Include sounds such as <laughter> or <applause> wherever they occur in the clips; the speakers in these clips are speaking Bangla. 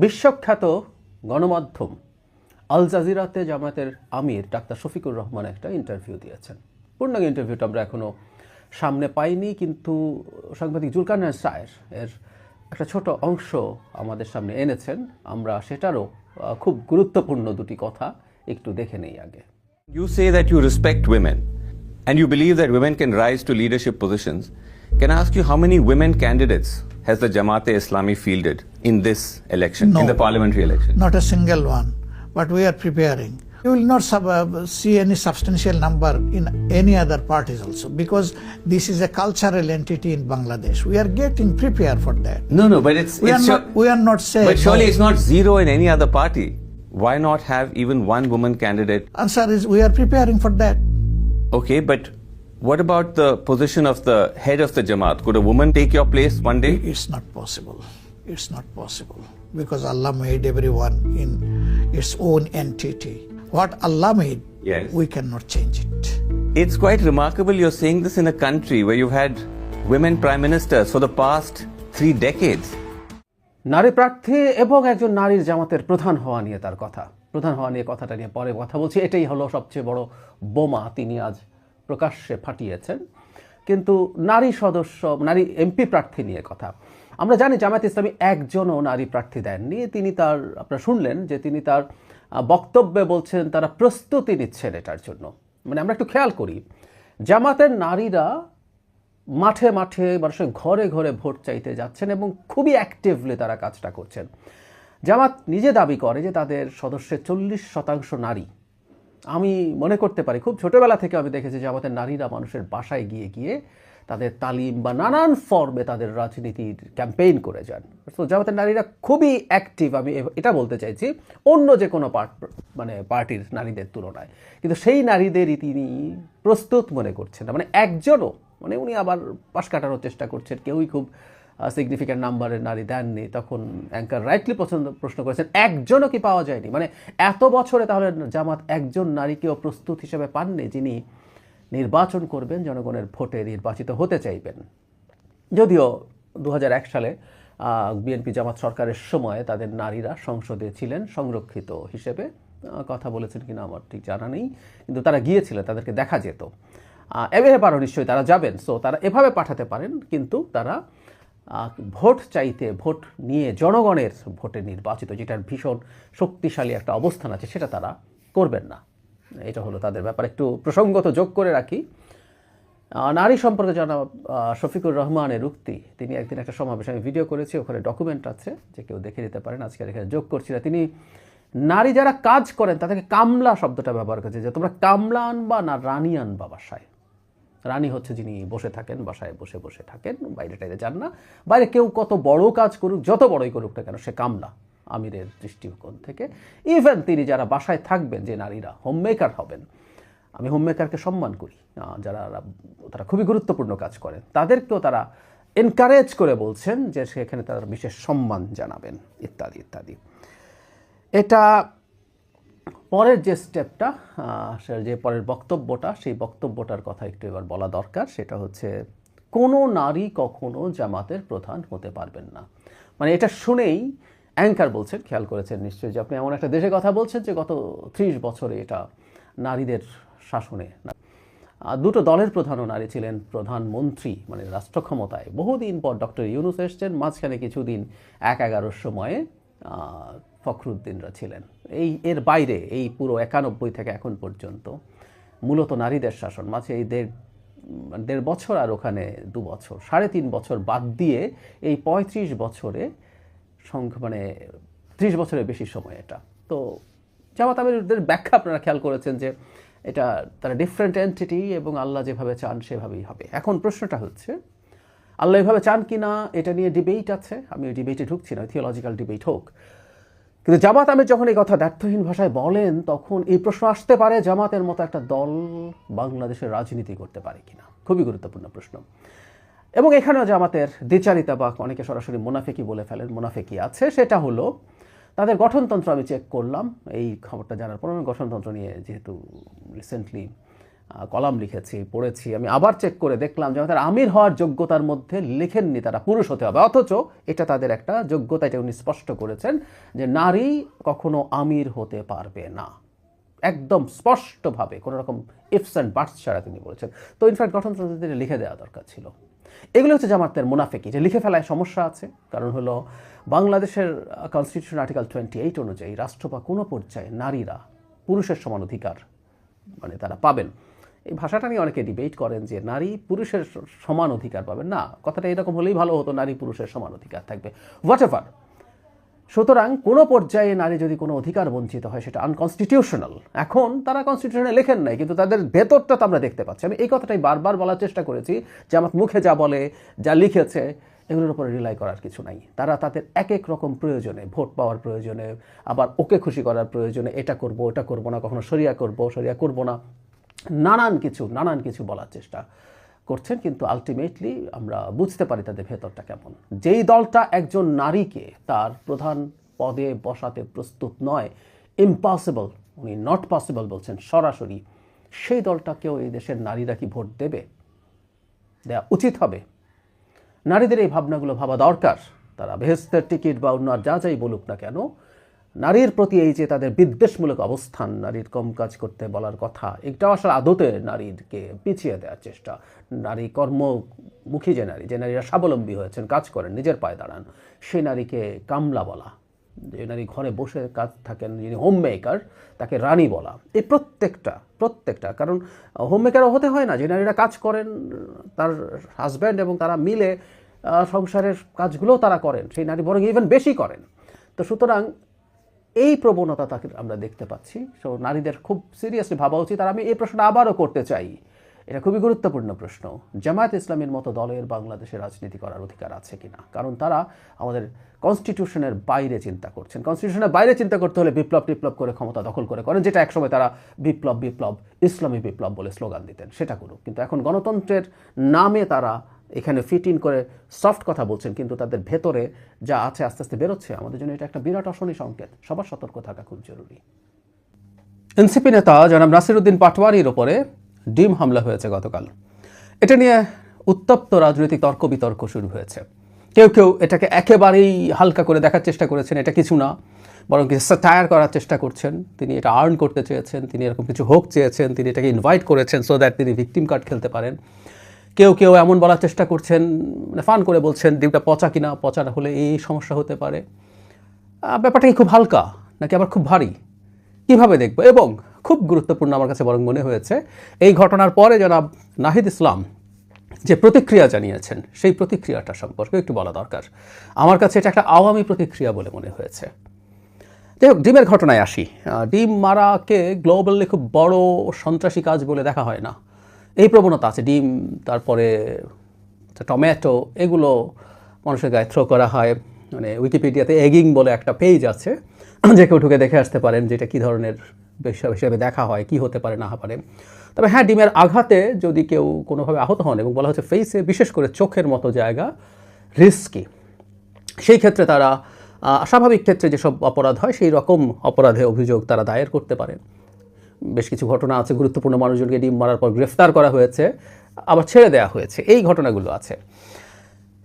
বিশ্বখ্যাত গণমাধ্যম আল জাজিরাতে জামায়াতের আমির ডাক্তার শফিকুর রহমান একটা ইন্টারভিউ দিয়েছেন। পূর্ণাঙ্গ ইন্টারভিউটা আমরা এখনও সামনে পাইনি, কিন্তু সাংবাদিক জুলকানার সায়ের এর একটা ছোট অংশ আমাদের সামনে এনেছেন। আমরা সেটারও খুব গুরুত্বপূর্ণ দুটি কথা একটু দেখে নেই আগে। You say that you respect women and you believe that can rise to leadership positions. Can I ask you how many women candidates has the Jamaat e Islami fielded in this election, in the parliamentary election? not a single one, but we are preparing. You will not sub, uh, see any substantial number in any other parties also because this is a cultural entity in Bangladesh. We are getting prepared for that. No, no, but it's, We are it's not. We are not saying. but surely no. it's not zero in any other party. Why not have even one woman candidate? Answer is we are preparing for that. Okay, but what about the position of the head of the Jamaat? Could a woman take your place one day? It's not possible. It's not possible because Allah made everyone in its own entity. What Allah made, Yes. we cannot change it. It's quite remarkable you're saying this in a country where you've had women prime ministers for the past three decades. নারী প্রার্থী এবং একজন নারীর জামাতের প্রধান হওয়া নিয়ে তার কথা প্রধান হওয়া নিয়ে কথাটা নিয়ে পরে কথা বলছি এটাই হলো সবচেয়ে বড় বোমা তিনি আজ প্রকাশ্যে ফাটিয়েছেন। কিন্তু নারী সদস্য, নারী এমপি প্রার্থী নিয়ে কথা। আমরা জানি জামায়াত ইসলামী একজনও নারী প্রার্থী দেননি। তিনি তার, আপনারা শুনলেন যে তিনি তার বক্তব্যে বলছেন তারা প্রস্তুতি নিচ্ছেন এটার জন্য। মানে আমরা একটু খেয়াল করি, জামাতের নারীরা মাঠে মাঠে মানুষের ঘরে ঘরে ভোট চাইতে যাচ্ছেন এবং খুবই অ্যাক্টিভলি তারা কাজটা করছেন। জামাত নিজে দাবি করে যে তাদের সদস্যের চল্লিশ শতাংশ নারী আমি মনে করতে পারি, খুব ছোটবেলা থেকে আমি দেখেছি যে আমাদের নারীরা মানুষের বাসায় গিয়ে গিয়ে তাদের তালিম বা নানান ফর্মে তাদের রাজনীতির ক্যাম্পেইন করে যান। তো জামাতের নারীরা খুবই অ্যাক্টিভ আমি এটা বলতে চাইছি, অন্য যে কোনো পার্ট মানে পার্টির নারীদের তুলনায়। কিন্তু সেই নারীদেরই তিনি প্রস্তুত মনে করছেন না। মানে একজনও মানে উনি আবার পাশ কাটানোর চেষ্টা করছেন, কেউই খুব সিগনিফিক্যান্ট নাম্বারের নারী দেননি, তখন অ্যাঙ্কার রাইটলি পছন্দ, প্রশ্ন করেছেন, একজনও কি পাওয়া যায়নি? মানে এত বছরে তাহলে জামাত একজন নারীকেও প্রস্তুত হিসেবে পাননি যিনি নির্বাচন করবেন, জনগণের ভোটে নির্বাচিত হতে চাইবেন। যদিও দু হাজার এক সালে বিএনপি জামাত সরকারের সময় তাদের নারীরা সংসদে ছিলেন, সংরক্ষিত হিসেবে কথা বলেছেন কিনা আমার ঠিক জানা নেই, কিন্তু তারা গিয়েছিলেন, তাদেরকে দেখা যেত। এভাবে পারো নিশ্চয়ই তারা যাবেন সো তারা এভাবে পাঠাতে পারেন, কিন্তু তারা ভোট চাইতে ভোট নিয়ে জনগণের ভোটে নির্বাচিত, যেটার ভীষণ শক্তিশালী একটা অবস্থান আছে, সেটা তারা করবেন না। এটা হলো তাদের ব্যাপার। একটু প্রসঙ্গত যোগ করে রাখি। নারী সম্পর্কে জানা শফিকুর রহমানের উক্তি। তিনি একদিন একটা সমাবেশ, আমি ভিডিও করেছি, ওখানে ডকুমেন্ট আছে, যে কেউ দেখে নিতে পারেন। আজকে আর এখানে যোগ করছি না। তিনি, নারী যারা কাজ করেন, তাদেরকে কামলা শব্দটা ব্যবহার করেছে, যে তোমরা কামলা আনবা না রানী আনবা বাসায় রানী হচ্ছে যিনি বসে থাকেন, বাসায় বসে বসে থাকেন, বাইরে টাইরে যান না। বাইরে কেউ কত বড় কাজ করুক, যত বড়ই করুক না কেন, সে কামলা, আমিরের দৃষ্টিকোণ থেকে। ইভেন তিনি যারা বাসায় থাকবেন, যে নারীরা হোমমেকার হবেন, আমি হোমমেকারকে সম্মান করি। যারা, তারা খুবই গুরুত্বপূর্ণ কাজ করেন, তাদেরকেও তারা এনকারেজ করে বলছেন যে সেখানে তারা বিশেষ সম্মান জানাবেন, ইত্যাদি ইত্যাদি। এটা পরের যে স্টেপটা যে পরের বক্তব্যটা, সেই বক্তব্যটার কথা একটু এবার বলা দরকার। সেটা হচ্ছে, কোনো নারী কখনো জামাতের প্রধান হতে পারবেন না। মানে এটা শুনেই অ্যাঙ্কার বলছেন, খেয়াল করেছেন নিশ্চয়ই যে আপনি এমন একটা দেশে কথা বলছেন যে গত ত্রিশ বছরে এটা নারীদের শাসনে দুটো দলের প্রধানও নারী ছিলেন, প্রধানমন্ত্রী মানে রাষ্ট্র ক্ষমতায়। বহুদিন পর ডক্টর ইউনুস এসছেন, মাঝখানে কিছুদিন এক এগারোর সময়ে ফখরুদ্দিনরা ছিলেন। এই এর বাইরে, এই পুরো একানব্বই থেকে এখন পর্যন্ত মূলত নারীদের শাসন। মাঝে এই দেড় মানে দেড় বছর আর ওখানে দু বছর, সাড়ে তিন বছর বাদ দিয়ে এই পঁয়ত্রিশ বছরে সংখ্যা মানে ত্রিশ বছরের বেশি সময় এটা। তো জামাত আমিরদের ব্যাখ্যা আপনারা খেয়াল করেছেন যে এটা তারা ডিফারেন্ট এন্টিটি এবং আল্লাহ যেভাবে চান সেভাবেই হবে। এখন প্রশ্নটা হচ্ছে, আল্লাহ এভাবে চান কি না এটা নিয়ে ডিবেট আছে? আমি ডিবেটে ঢুকছি না থিওলজিক্যাল ডিবেট হোক। কিন্তু জামাত আমির যখন এই কথা ব্যর্থহীন ভাষায় বলেন, তখন এই প্রশ্ন আসতে পারে, জামাতের মতো একটা দল বাংলাদেশের রাজনীতি করতে পারে কিনা? খুবই গুরুত্বপূর্ণ প্রশ্ন। এবং এখানেও জামাতের দ্বিচারিতা বা অনেকে সরাসরি মোনাফেকি বলে ফেলেন, মোনাফেকি আছে। সেটা হলো, তাদের গঠনতন্ত্র আমি চেক করলাম। এই খবরটা জানার পর আমি গঠনতন্ত্র নিয়ে যেহেতু রিসেন্টলি কলাম লিখেছি, পড়েছি। আমি আবার চেক করে দেখলাম যে তারা আমির হওয়ার যোগ্যতার মধ্যে লেখেননি, তারা পুরুষ হতে হবে। অথচ এটা তাদের একটা যোগ্যতা, এটা উনি স্পষ্ট করেছেন যে নারী কখনো আমির হতে পারবে না। একদম স্পষ্টভাবে, কোনো রকম ইফস অ্যান্ড বার্টস ছাড়া তিনি বলেছেন। তো ইনফ্যাক্ট গঠনতন্ত্রে তিনি লিখে দেওয়া দরকার ছিল। এগুলো হচ্ছে জামাতের মুনাফেকি, যে লিখে ফেলায় সমস্যা আছে। কারণ হলো বাংলাদেশের কনস্টিটিউশন আর্টিকেল টোয়েন্টি এইট অনুযায়ী রাষ্ট্র বা কোনো পর্যায়ে নারীরা পুরুষের সমান অধিকার মানে তারা পাবেন। এই ভাষাটা নিয়ে অনেকে ডিবেট করেন যে নারী পুরুষের সমান অধিকার পাবেন। না, কথাটা এরকম হলেই ভালো হতো, নারী পুরুষের সমান অধিকার থাকবে। হোয়াট এভার সুতরাং কোনো পর্যায়ে নারী যদি কোনো অধিকার বঞ্চিত হয়, সেটা আনকনস্টিটিউশনাল এখন তারা কনস্টিটিউশনে লেখেন নাই, কিন্তু তাদের ভেতরটা তো আমরা দেখতে পাচ্ছি। আমি এই কথাটাই বারবার বলার চেষ্টা করেছি যে আমার মুখে যা বলে, যা লিখেছে, এগুলোর উপরে রিলাই করার কিছু নাই। তারা তাদের এক এক রকম প্রয়োজনে, ভোট পাওয়ার প্রয়োজনে, আবার ওকে খুশি করার প্রয়োজনে, এটা করব, ওটা করব না, কখনো সরিয়া করব সরিয়া করব না। নানান কিছু নানান কিছু বলার চেষ্টা করছেন, কিন্তু আলটিমেটলি আমরা বুঝতে পারি তাদের ভেতরটা কেমন। যেই দলটা একজন নারীকে তার প্রধান পদে বসাতে প্রস্তুত নয় ইম্পসিবল উনি নট পসিবল বলছেন সরাসরি, সেই দলটাকেও এই দেশের নারীরা কি ভোট দেবে? দেয়া উচিত হবে। নারীদের এই ভাবনাগুলো ভাবা দরকার। তারা বেহেস্তের টিকিট বা অন্য যা যাই বলুক না কেন নারীর প্রতি এই যে তাদের বিদ্বেষমূলক অবস্থান, নারীর কম কাজ করতে বলার কথা, এটাও আসলে আদতে নারীকে পিছিয়ে দেওয়ার চেষ্টা। নারী কর্মমুখী যে নারী, যে নারীরা স্বাবলম্বী হয়েছেন, কাজ করেন, নিজের পায়ে দাঁড়ান সেই নারীকে কামলা বলা, যে নারী ঘরে বসে কাজ থাকেন, যিনি হোম মেকার তাকে রানী বলা, এই প্রত্যেকটা প্রত্যেকটা। কারণ হোম মেকারও হতে হয় না, যে নারীরা কাজ করেন, তার হাজব্যান্ড এবং তারা মিলে সংসারের কাজগুলোও তারা করেন, সেই নারী বরং ইভেন বেশি করেন। তো সুতরাং এই প্রবণতা তাকে আমরা দেখতে পাচ্ছি। সো নারীদের খুব সিরিয়াসলি ভাবা উচিত আর আমি এই প্রশ্নটা আবারও করতে চাই। এটা খুবই গুরুত্বপূর্ণ প্রশ্ন। জামায়াত ইসলামের মতো দলের বাংলাদেশে রাজনীতি করার অধিকার আছে কিনা? কারণ তারা আমাদের কনস্টিটিউশনের বাইরে চিন্তা করছেন। কনস্টিটিউশনের বাইরে চিন্তা করতে হলে বিপ্লব টিপ্লব করে ক্ষমতা দখল করে করেন, যেটা একসময় তারা বিপ্লব বিপ্লব, ইসলামী বিপ্লব বলে স্লোগান দিতেন, সেটা করুক। কিন্তু এখন গণতন্ত্রের নামে তারা এখানে ফিট ইন করে সফট কথা বলছেন, কিন্তু তাদের ভেতরে যা আছে আস্তে আস্তে বেরোচ্ছে। আমাদের জন্য এটা একটা বিরাট অশনি সংকেত। সবার সতর্ক থাকা খুব জরুরি। এনসিপি নেতা জনাব নাসিরুদ্দিন পাটওয়ারির ওপরে ডিম হামলা হয়েছে গতকাল। এটা নিয়ে উত্তপ্ত রাজনৈতিক তর্ক বিতর্ক শুরু হয়েছে। কেউ কেউ এটাকে একেবারেই হালকা করে দেখার চেষ্টা করেছেন। এটা কিছু না, বরং কিছু টায়ার করার চেষ্টা করছেন। তিনি এটা আর্ন করতে চেয়েছেন, তিনি এরকম কিছু হোক চেয়েছেন, তিনি এটাকে ইনভাইট করেছেন সো দ্যাট তিনি ভিকটিম কার্ড খেলতে পারেন। কেউ কেউ এমন বলার চেষ্টা করছেন মানে ফান করে বলছেন ডিমটা পচা কিনা? পচা হলে এই সমস্যা হতে পারে। ব্যাপারটা কি খুব হালকা নাকি আবার খুব ভারী? কীভাবে দেখব? এবং খুব গুরুত্বপূর্ণ আমার কাছে বরং মনে হয়েছে, এই ঘটনার পরে জনাব নাহিদ ইসলাম যে প্রতিক্রিয়া জানিয়েছেন, সেই প্রতিক্রিয়াটা সম্পর্কে একটু বলা দরকার। আমার কাছে এটা একটা আওয়ামী প্রতিক্রিয়া বলে মনে হয়েছে। যাই হোক, ডিমের ঘটনায় আসি। ডিম মারাকে গ্লোবালি খুব বড় সন্ত্রাসী কাজ বলে দেখা হয় না। এই প্রবণতা আছে, ডিম, তারপরে টমেটো, এগুলো মানুষের গায়ে থ্রো করা হয়। মানে উইকিপিডিয়াতে এগিং বলে একটা পেজ আছে, <clears throat> যে কেউ ঢুকে দেখে আসতে পারেন, যেটা কী ধরনের বিষয় হিসেবে দেখা হয়, কি হতে পারে, না পারে। তবে হ্যাঁ ডিমের আঘাতে যদি কেউ কোনোভাবে আহত হন, এবং বলা হচ্ছে ফেসে বিশেষ করে চোখের মতো জায়গা রিস্কি সেই ক্ষেত্রে তারা স্বাভাবিক ক্ষেত্রে যেসব অপরাধ হয়, সেই রকম অপরাধে অভিযোগ তারা দায়ের করতে পারে। বেশ কিছু ঘটনা আছে। গুরুত্বপূর্ণ মানুষজনকে ডিম মারার পর গ্রেফতার করা হয়েছে, আবার ছেড়ে দেওয়া হয়েছে। এই ঘটনাগুলো আছে।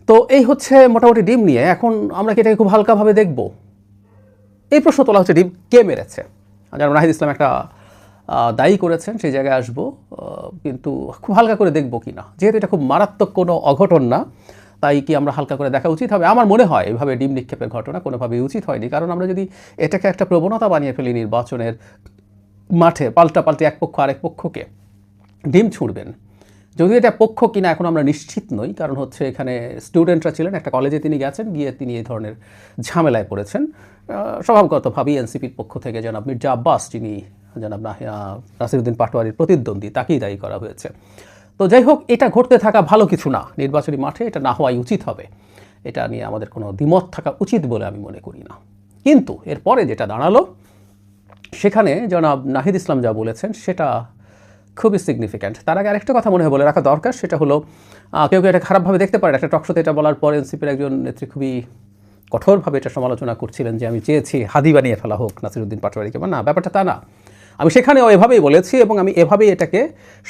তো এই হচ্ছে মোটামুটি ডিম নিয়ে। এখন আমরা কি এটাকে খুব হালকাভাবে দেখব? এই প্রশ্ন তোলা হচ্ছে ডিম কে মেরেছে? যেমন নাহিদ ইসলাম একটা দায়ী করেছেন, সেই জায়গায় আসব কিন্তু খুব হালকা করে দেখব কি না। যেহেতু এটা খুব মারাত্মক কোনো অঘটন না, তাই কি আমরা হালকা করে দেখা উচিত হবে? আমার মনে হয় এভাবে ডিম নিক্ষেপের ঘটনা কোনোভাবেই উচিত হয়নি। কারণ আমরা যদি এটাকে একটা প্রবণতা বানিয়ে ফেলি নির্বাচনের মাঠে পাল্টা পাল্টে এক পক্ষ আরেক পক্ষকে ডিম ছুঁড়বেন। যদিও এটা পক্ষ কিনা এখন আমরা নিশ্চিত নই, কারণ হচ্ছে এখানে স্টুডেন্টরা ছিলেন, একটা কলেজে তিনি গেছেন, গিয়ে তিনি এই ধরনের ঝামেলায় পড়েছেন। স্বভাবগতভাবেই এনসিপির পক্ষ থেকে জনাব মির্জা আব্বাস, যিনি জনাব নাসিরুদ্দিন পাটোয়ারির প্রতিদ্বন্দ্বী, তাকেই দায়ী করা হয়েছে। তো যাই হোক, এটা ঘটতে থাকা ভালো কিছু না, নির্বাচনী মাঠে এটা না হওয়াই উচিত হবে। এটা নিয়ে আমাদের কোনো দ্বিমত থাকা উচিত বলে আমি মনে করি না। কিন্তু এরপরে যেটা দাঁড়াল সেখানে জনাব নাহিদ ইসলাম যা বলেছেন সেটা খুবই সিগনিফিক্যান্ট তার আগে আরেকটা কথা মনে হয় বলে রাখা দরকার, সেটা হলো কেউ কেউ এটা খারাপভাবে দেখতে পারে একটা টকশোতে এটা বলার পর এনসিপির একজন নেত্রী খুবই কঠোরভাবে এটা সমালোচনা করছিলেন যে আমি চেয়েছি হাদি বানিয়ে ফেলা হোক নাসিরুদ্দিন পাটোয়ারিকে না, ব্যাপারটা তা না। আমি সেখানেও এভাবেই বলেছি এবং আমি এভাবেই এটাকে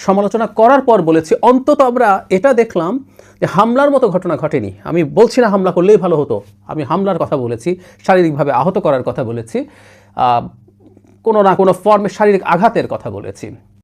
সমালোচনা করার পর বলেছি। অন্তত আমরা এটা দেখলাম যে হামলার মতো ঘটনা ঘটেনি। আমি বলছি না হামলা করলেই ভালো হতো। আমি হামলার কথা বলেছি, শারীরিকভাবে আহত করার কথা বলেছি। কোনো না কোনো ফর্মে শারীরিক আঘাতের কথা বলেছি।